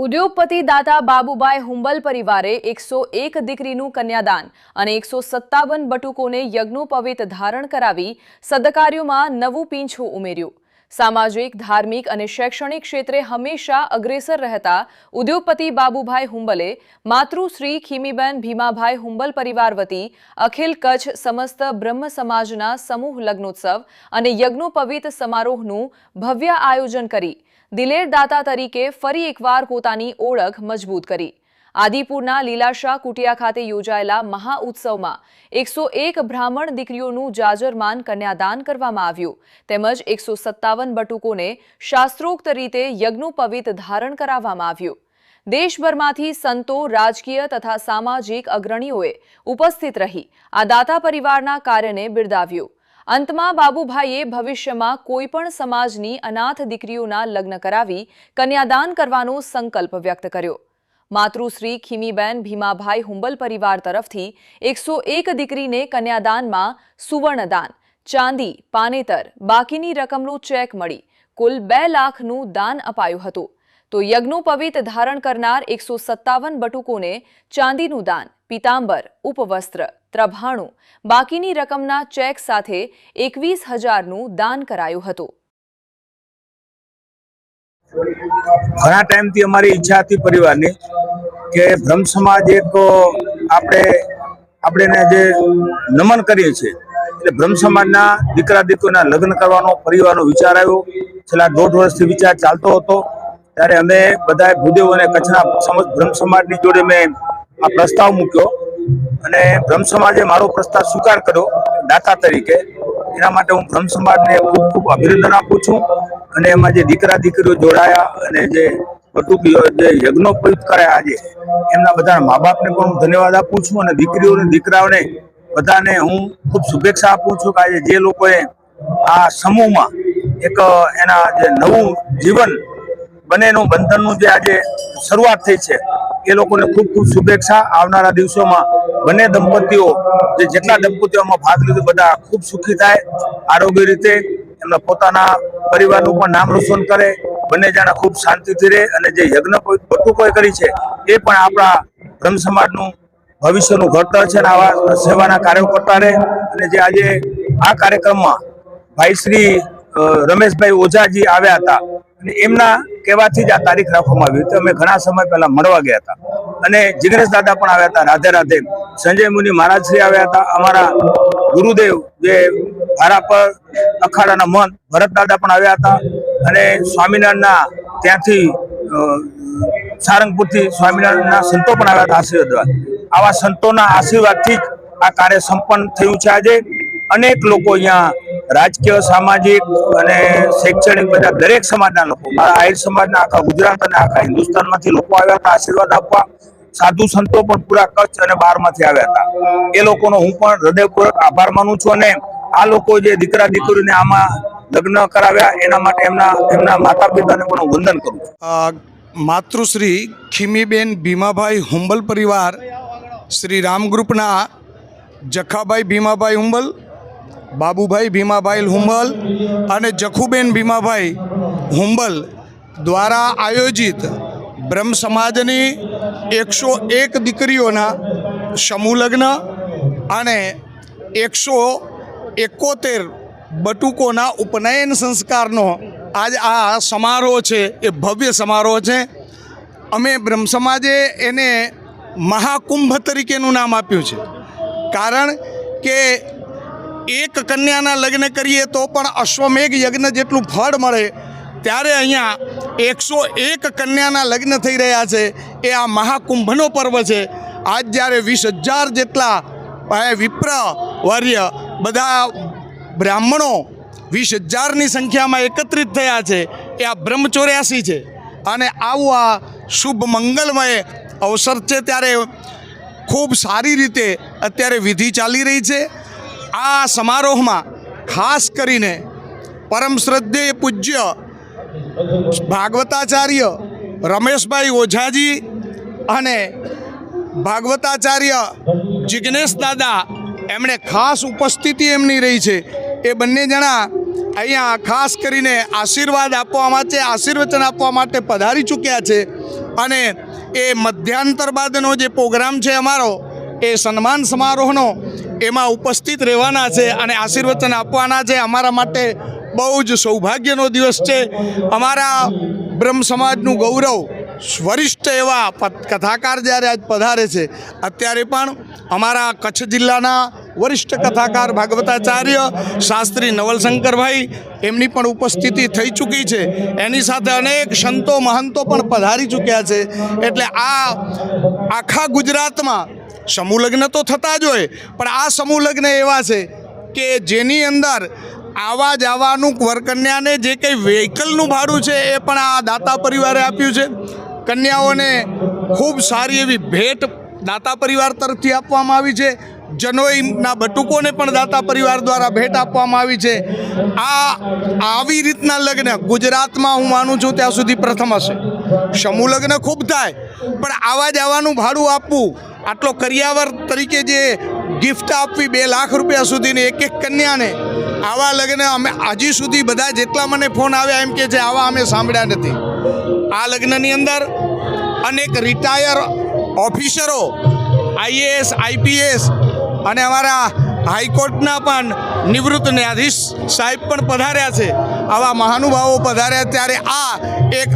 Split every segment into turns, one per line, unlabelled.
ઉદ્યોગપતિ દાતા બાબુભાઈ હુંબલ પરિવારે એકસો એક દીકરીનું કન્યાદાન અને એકસો સત્તાવન બટુકોને યજ્ઞોપવિત ધારણ કરાવી સદકાર્યોમાં નવું પીંછું ઉમેર્યું. સામાજિક, ધાર્મિક અને શૈક્ષણિક ક્ષેત્રે હંમેશા અગ્રેસર રહેતા ઉદ્યોગપતિ બાબુભાઈ હુંબલે માતૃશ્રી ખીમીબેન ભીમાભાઈ હુંબલ પરિવાર વતી અખિલ કચ્છ સમસ્ત બ્રહ્મ સમાજના સમૂહ લગ્નોત્સવ અને યજ્ઞોપવિત સમારોહનું ભવ્ય આયોજન કરી દિલેર દાતા તરીકે ફરી એકવાર પોતાની ઓળખ મજબૂત કરી. આદિપુરના લીલાશાહ કુટિયા ખાતે યોજાયેલા મહાઉત્સવમાં એકસો એક બ્રાહ્મણ દીકરીઓનું જાજરમાન કન્યાદાન કરવામાં આવ્યું. તેમજ એકસો સત્તાવન બટુકોને શાસ્ત્રોક્ત રીતે યજ્ઞોપવિત ધારણ કરાવવામાં આવ્યું. દેશભરમાંથી સંતો, રાજકીય તથા સામાજિક અગ્રણીઓએ ઉપસ્થિત રહી આ દાતા પરિવારના કાર્યને બિરદાવ્યું. અંતમાં બાબુભાઈએ ભવિષ્યમાં કોઈપણ સમાજની અનાથ દીકરીઓના લગ્ન કરાવી કન્યાદાન કરવાનો સંકલ્પ વ્યક્ત કર્યો. માતૃશ્રી ખીમીબેન ભીમાભાઈ હુંબલ પરિવાર તરફથી એકસો એક દીકરીને કન્યાદાનમાં સુવર્ણદાન, ચાંદી, પાનેતર, બાકીની રકમનું ચેક મળી, કુલ બે લાખનું દાન અપાયું હતું. તો યજ્ઞોપવિત ધારણ કરનાર એકસો સત્તાવન બટુકોને ચાંદીનું દાન, પિતાંબર, ઉપવસ્ત્ર ત્રભાણું. બાકીની રકમના ચેક સાથે એકવીસ હજારનું દાન કરાયું હતું.
ઘણા ટાઈમથી અમારી ઈચ્છા હતી પરિવારની કે બ્રહ્મ સમાજ એક આપણે આપણે જે નમન કરીએ છીએ, એટલે બ્રહ્મ સમાજના દીકરા દીકરીના લગ્ન કરવાનો પરિવારનો વિચાર આવ્યો. છેલ્લા દોઢ વર્ષથી વિચાર ચાલતો હતો. ત્યારે અમે બધા ભૂદેવ અને કચ્છના બ્રહ્મ સમાજની જોડે મેં આ પ્રસ્તાવ મૂક્યો. અને બ્રહ્મ સમાજે મારો પ્રસ્તાવ સ્વીકાર કર્યો, દાતા તરીકે. એના માટે હું બ્રહ્મ સમાજને ખૂબ ખૂબ અભિનંદન આપું છું. અને એમાં જે દીકરા દીકરીઓ જોડાયા અને જે બટુકીઓ જે યજ્ઞોપયુક્ત કર્યા આજે, એમના બધા મા બાપને પણ હું ધન્યવાદ આપું છું અને દીકરીઓને, દીકરાઓને બધાને હું ખૂબ શુભેચ્છા આપું છું કે આજે જે લોકોએ આ સમૂહમાં એક, એના જે નવું જીવન બંનેનું, બંધનનું જે આજે શરૂઆત થઈ છે, એ લોકોને ખૂબ ખૂબ શુભેચ્છા. આવનારા દિવસોમાં બંને દંપતીઓ જે જેટલા દંપતીઓમાં ભાગ લીધો, બધા ખૂબ સુખી થાય, આરોગ્ય રીતે એમના પોતાના પરિવારનું પણ નામ રોશન કરે, બંને જણા ખૂબ શાંતિથી રહે અને જે યજ્ઞ બટુકોએ કરી છે, એ પણ આપણા બ્રહ્મ સમાજનું ભવિષ્યનું ઘડતર છે અને આવા સેવાના કાર્યો કરતા રહે. અને જે આજે આ કાર્યક્રમમાં ભાઈ શ્રી રમેશભાઈ ઓઝાજી આવ્યા હતા અને એમના કહેવાથી જ આ તારીખ રાખવામાં આવી હતી. અમે ઘણા સમય પહેલા મળવા ગયા હતા. અને જિગ્નેશ દાદા પણ આવ્યા હતા, રાધે રાધે. સંજય મુનિ મહારાજ શ્રી આવ્યા હતા. અમારા ગુરુદેવ જે ભારા પર અખાડાના મન, ભરત દાદા પણ આવ્યા હતા. અને સ્વામિનારાયણના ત્યાંથી સારંગપુરથી સ્વામિનારાયણના સંતો પણ આવ્યા હતા આશીર્વાદ આવા સંતોના આશીર્વાદથી આ કાર્ય સંપન્ન થયું છે આજે. અનેક લોકો અહીંયા રાજકીય, સામાજિક અને શૈક્ષણિક બધા દરેક સમાજના લોકો મારા આહિર સમાજના આખા ગુજરાત અને આખા હિન્દુસ્તાનમાંથી લોકો આવ્યા હતા, આશીર્વાદ આપવા. સાધુ સંતો પણ પૂરા કચ્છ અને બહારમાંથી આવ્યા હતા. એ લોકોનો હું પણ હૃદયપૂર્વક આભાર માનું છું અને આ લોકો જે દીકરા દીકરીને આમાં લગ્ન કરાવ્યા, એના માટે એમના એમના માતા પિતાને પણ વંદન કરું
માતૃશ્રી ખીમીબેન ભીમાભાઈ હુંબલ પરિવાર, શ્રી રામ ગ્રુપના જખાભાઈ ભીમાભાઈ હુંબલ બાબુભાઈ ભીમાભાઈ હુંબલ અને જખુબેન ભીમાભાઈ હુંબલ દ્વારા આયોજિત બ્રહ્મ સમાજની એકસો એક દીકરીઓના સમૂહ અને એકસો એકોતેર બટુકોના ઉપનયન સંસ્કારનો આજ આ સમારોહ છે, એ ભવ્ય સમારોહ છે. અમે બ્રહ્મ સમાજે એને મહાકુંભ તરીકેનું નામ આપ્યું છે. કારણ કે એક કન્યાના લગ્ન કરીએ તો પણ અશ્વમેઘ યજ્ઞ જેટલું ફળ મળે, ત્યારે અહીંયા એકસો એક કન્યાના લગ્ન થઈ રહ્યા છે. એ આ મહાકુંભનો પર્વ છે. આજ જ્યારે વીસ હજાર જેટલા વિપ્ર વર્ય બધા બ્રાહ્મણો વીસ હજારની સંખ્યામાં એકત્રિત થયા છે. એ આ બ્રહ્મચોર્યાસી છે. અને આવું આ શુભ મંગલમય અવસર છે ત્યારે ખૂબ સારી રીતે અત્યારે વિધિ ચાલી રહી છે. આ સમારોહમાં ખાસ કરીને પરમ શ્રદ્ધેય પૂજ્ય ભાગવતાચાર્ય રમેશભાઈ ઓઝાજી અને ભાગવતાચાર્ય જિજ્ઞેશ દાદા એમણે ખાસ ઉપસ્થિતિ એમની રહી છે. એ બંને જણા અહીંયા ખાસ કરીને આશીર્વાદ આપવા માટે, આશીર્વચન આપવા માટે પધારી ચૂક્યા છે અને એ મધ્યાંતર બાદનો જે પ્રોગ્રામ છે અમારો, એ સન્માન સમારોહનો એમાં ઉપસ્થિત રહેવાના છે અને આશીર્વચન આપવાના છે. અમારા માટે બહુ જ સૌભાગ્યનો દિવસ છે. અમારા બ્રહ્મ સમાજનું ગૌરવ વરિષ્ઠ એવા કથાકાર જ્યારે આજ પધારે છે, અત્યારે પણ અમારા કચ્છ જિલ્લાના વરિષ્ઠ કથાકાર ભાગવતાચાર્ય શાસ્ત્રી નવલશંકરભાઈ એમની પણ ઉપસ્થિતિ થઈ ચૂકી છે. એની સાથે અનેક સંતો મહંતો પણ પધારી ચૂક્યા છે. એટલે આ આખા ગુજરાતમાં સમૂહ તો થતા જ હોય, પણ આ સમૂહ લગ્ન એવા છે કે જેની અંદર આવા જવાનું વરકન્યાને જે કંઈ વ્હીકલનું ભાડું છે એ પણ આ દાતા પરિવારે આપ્યું છે. કન્યાઓને ખૂબ સારી એવી ભેટ દાતા પરિવાર તરફથી આપવામાં આવી છે. જનોઈના બટુકોને પણ દાતા પરિવાર દ્વારા ભેટ આપવામાં આવી છે. આ આવી રીતના લગ્ન ગુજરાતમાં હું માનું છું ત્યાં સુધી પ્રથમ હશે. સમૂહ લગ્ન ખૂબ થાય, પણ આવા જવાનું ભાડું આપવું. આટલો કરિયાવર તરીકે જે ગિફ્ટ આપવી બે લાખ રૂપિયા સુધીની એક એક કન્યાને, આવા લગ્ન અમે હજી સુધી બધા જેટલા મને ફોન આવ્યા એમ કે છે, આવા અમે સાંભળ્યા નથી. આ લગ્નની અંદર અનેક રિટાયર ઓફિસરો, આઈએએસ, આઈપીએસ અને અમારા હાઈકોર્ટના પણ નિવૃત્ત ન્યાયાધીશ સાહેબ પણ પધાર્યા છે. આવા મહાનુભાવો પધાર્યા ત્યારે આ એક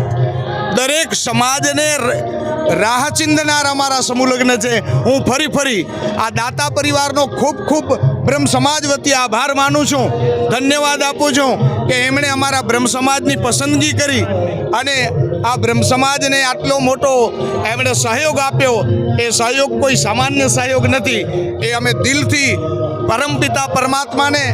દરેક સમાજને રાહ ચિંદનાર અમારા સમૂહલગ્ન છે. હું ફરી ફરી આ દાતા પરિવારનો ખૂબ ખૂબ બ્રહ્મ સમાજ વતી આભાર માનું છું. ધન્યવાદ આપું છું કે એમણે અમારા બ્રહ્મ સમાજની પસંદગી કરી અને આ બ્રહ્મ સમાજને આટલો મોટો એમણે સહયોગ આપ્યો. એ સહયોગ કોઈ સામાન્ય સહયોગ નથી. એ અમે દિલથી પરમપિતા પરમાત્માને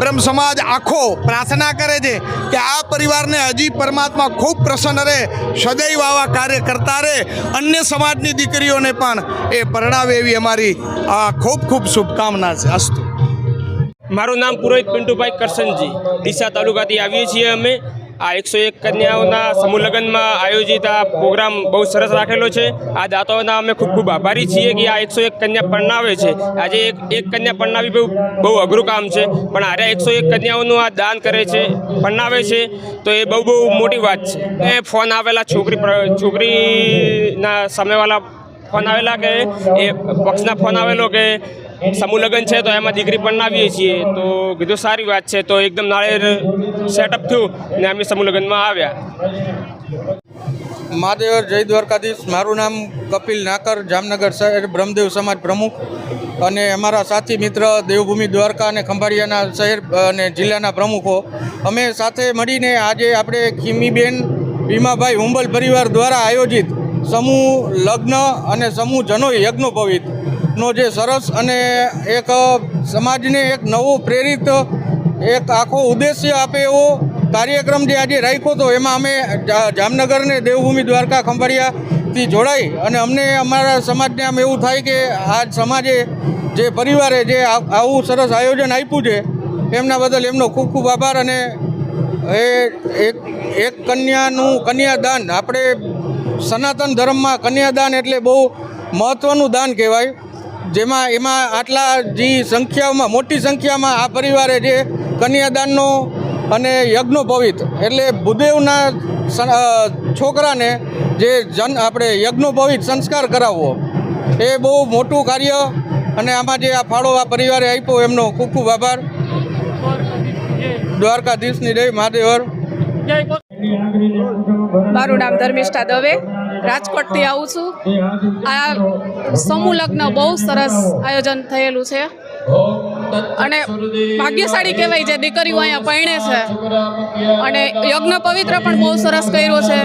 બ્રહ્મ સમાજ આખો પ્રાર્થના કરે છે કે આ પરિવારને હજી પરમાત્મા ખૂબ પ્રસન્ન રહે, સદૈવ આવા કાર્ય કરતા રહે, અન્ય સમાજની દીકરીઓને પણ એ પરણાવે એવી અમારી આ ખૂબ ખૂબ શુભકામના છે. અસ્તુ.
મારું નામ પુરોહિત પિન્ટુભાઈ કરશનજી ડીસા તાલુકાથી આવીએ છીએ અમે. આ એકસો એક કન્યાઓના સમૂહ લગ્નમાં આયોજિત આ પ્રોગ્રામ બહુ સરસ રાખેલો છે. આ દાતાઓના અમે ખૂબ ખૂબ આભારી છીએ કે આ એકસો એક કન્યા પરણાવે છે. આજે એક એક કન્યા પરણાવી બહુ બહુ અઘરું કામ છે. પણ આરે એકસો એક કન્યાઓનું આ દાન કરે છે, પરણાવે છે, તો એ બહુ બહુ મોટી વાત છે. એ ફોન આવેલા છોકરી છોકરીના સામેવાળા ફોન આવેલા કે એ પક્ષના ફોન આવેલો કે સમૂહ લગ્ન છે તો એમાં દીકરી પણ આવીએ છીએ. તો કીધું સારી વાત છે. તો એકદમ નાળે સેટઅપ થયું ને અમે સમૂહ લગ્નમાં આવ્યા.
મહાદેવ જય દ્વારકાધીશ. મારું નામ કપિલ નાકર, જામનગર શહેર, બ્રહ્મદેવ સમાજ પ્રમુખ. અને અમારા સાથી મિત્ર દેવભૂમિ દ્વારકા અને ખંભાળિયાના શહેર, અને જિલ્લાના પ્રમુખો. અમે સાથે મળીને આજે આપણે ખીમીબેન, ભીમાભાઈ હુંબલ પરિવાર દ્વારા આયોજિત સમૂહ લગ્ન અને સમૂહ જનોય યજ્ઞોપવિત નો જે સરસ અને એક સમાજને એક નવો પ્રેરિત એક આખો ઉદ્દેશ્ય આપે એવો કાર્યક્રમ જે આજે રાખ્યો હતો એમાં અમે જામનગરને દેવભૂમિ દ્વારકા ખંભાળિયાથી જોડાઈ અને અમને અમારા સમાજને આમ એવું થાય કે આ સમાજે જે પરિવારે જે આવું સરસ આયોજન આપ્યું છે, એમના બદલ એમનો ખૂબ ખૂબ આભાર અને એ એક એક કન્યાનું કન્યાદાન, આપણે સનાતન ધર્મમાં કન્યાદાન એટલે બહુ મહત્ત્વનું દાન કહેવાય. જેમાં એમાં આટલા જે સંખ્યામાં મોટી સંખ્યામાં આ પરિવારે જે કન્યાદાનનો અને યજ્ઞોપવિત એટલે ભૂદેવના છોકરાને જે જન આપણે યજ્ઞોપવિત સંસ્કાર કરાવવો એ બહુ મોટું કાર્ય અને આમાં જે આ ફાળો આ પરિવારે આપ્યો એમનો ખૂબ ખૂબ આભાર. દ્વારકાધીશની જય. મહાદેવર.
મારું નામ ધર્મિષ્ઠા દવે. રાજકોટથી આવું છું. આ સમૂહ લગ્ન બહુ સરસ આયોજન થયેલું છે. અને ભાગ્યશાળી કહેવાય જે દીકરીઓ અહીંયા પરણે છે. અને યજ્ઞ પવિત્ર પણ બહુ સરસ કર્યો છે.